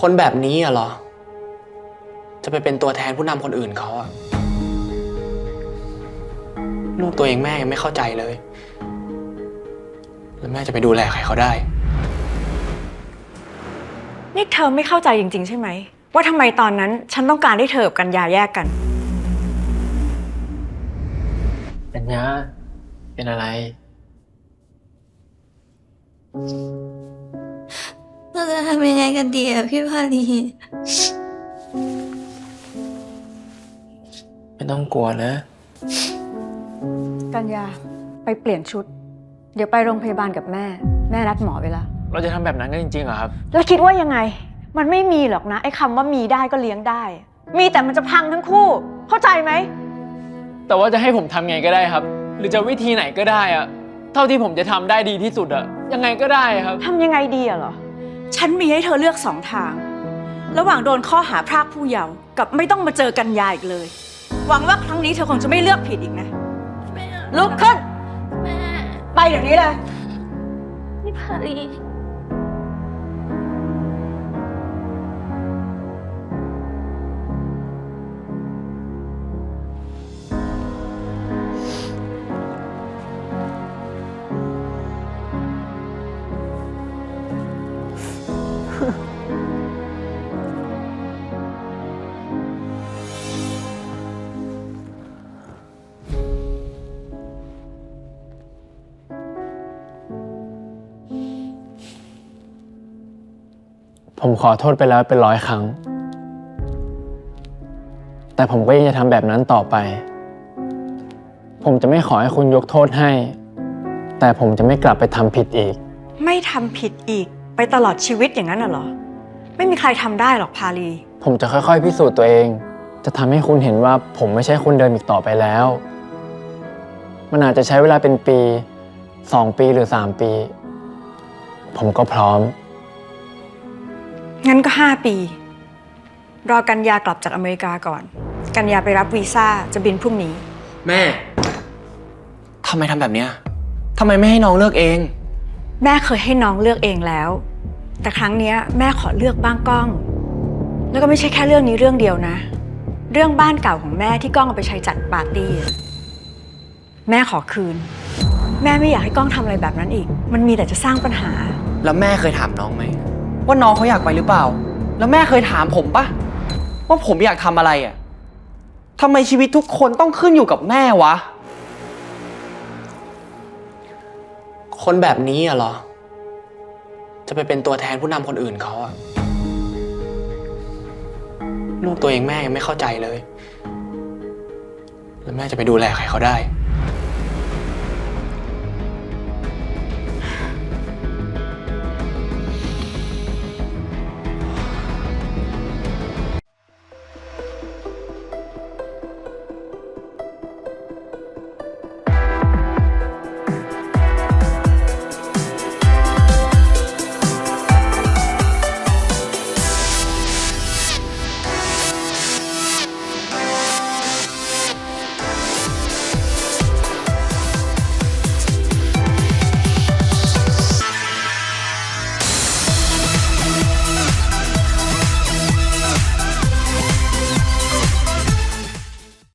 คนแบบนี้อะเหรอ จะไปเป็นตัวแทนผู้นำคนอื่นเขาอะลูกตัวเองแม่ยังไม่เข้าใจเลย แล้วแม่จะไปดูแลใครเขาได้ นี่เธอไม่เข้าใจจริง ๆ ใช่ไหม ว่าทำไมตอนนั้นฉันต้องการให้เธอกับกันยาแยกกัน ปัญญาเป็นอะไร เราจะทำยังไงกันดีอะพี่พาลีไม่ต้องกลัวนะ กันยาไปเปลี่ยนชุด เดี๋ยวไปโรงพยาบาลกับแม่ แม่นัดหมอไว้แล้วเราจะทำแบบนั้นกันจริงๆเหรอครับ แล้วคิดว่ายังไง มันไม่มีหรอกนะ ไอ้คำว่ามีได้ก็เลี้ยงได้ มีแต่มันจะพังทั้งคู่ เข้าใจไหม แต่ว่าจะให้ผมทำไงก็ได้ครับ หรือจะวิธีไหนก็ได้อะเท่าที่ผมจะทำได้ดีที่สุดอะยังไงก็ได้ครับ ทำยังไงดีอะเหรอ ฉันมีให้เธอเลือกสองทาง ระหว่างโดนข้อหาพรากผู้เยาว์กับไม่ต้องมาเจอกันยาอีกเลย หวังว่าครั้งนี้เธอคงจะไม่เลือกผิดอีกนะแม่ลุกขึ้น แม่ ไปเดี๋ยวนี้เลยพี่พาลี ผมขอโทษไปแล้วเป็นร้อยครั้ง แต่ผมก็ยังจะทำแบบนั้นต่อไป ผมจะไม่ขอให้คุณยกโทษให้ แต่ผมจะไม่กลับไปทำผิดอีก ไม่ทำผิดอีกไปตลอดชีวิตอย่างนั้นน่ะเหรอ ไม่มีใครทำได้หรอกพาลี ผมจะค่อยๆ พิสูจน์ตัวเอง จะทำให้คุณเห็นว่าผมไม่ใช่คนเดิมอีกต่อไปแล้ว มันอาจจะใช้เวลาเป็นปีสองปีหรือสามปี ผมก็พร้อม งั้นก็ห้าปี รอกันยากลับจากอเมริกาก่อน กันยาไปรับวีซ่าจะบินพรุ่งนี้ แม่ ทำไมทำแบบเนี้ยทำไมไม่ให้น้องเลือกเอง แม่เคยให้น้องเลือกเองแล้ว แต่ครั้งเนี้ยแม่ขอเลือกบ้างก้อง แล้วก็ไม่ใช่แค่เรื่องนี้เรื่องเดียวนะ เรื่องบ้านเก่าของแม่ที่ก้องเอาไปใช้จัดปาร์ตี้อะแม่ขอคืน แม่ไม่อยากให้ก้องทำอะไรแบบนั้นอีก มันมีแต่จะสร้างปัญหา แล้วแม่เคยถามน้องไหม ว่าน้องเขาอยากไปหรือเปล่า แล้วแม่เคยถามผมปะว่าผมอยากทำอะไรอะทำไมชีวิตทุกคนต้องขึ้นอยู่กับแม่วะ คนแบบนี้อะเหรอ จะไปเป็นตัวแทนผู้นำคนอื่นเขาอะลูกตัวเองแม่ยังไม่เข้าใจเลย แล้วแม่จะไปดูแลใครเขาได้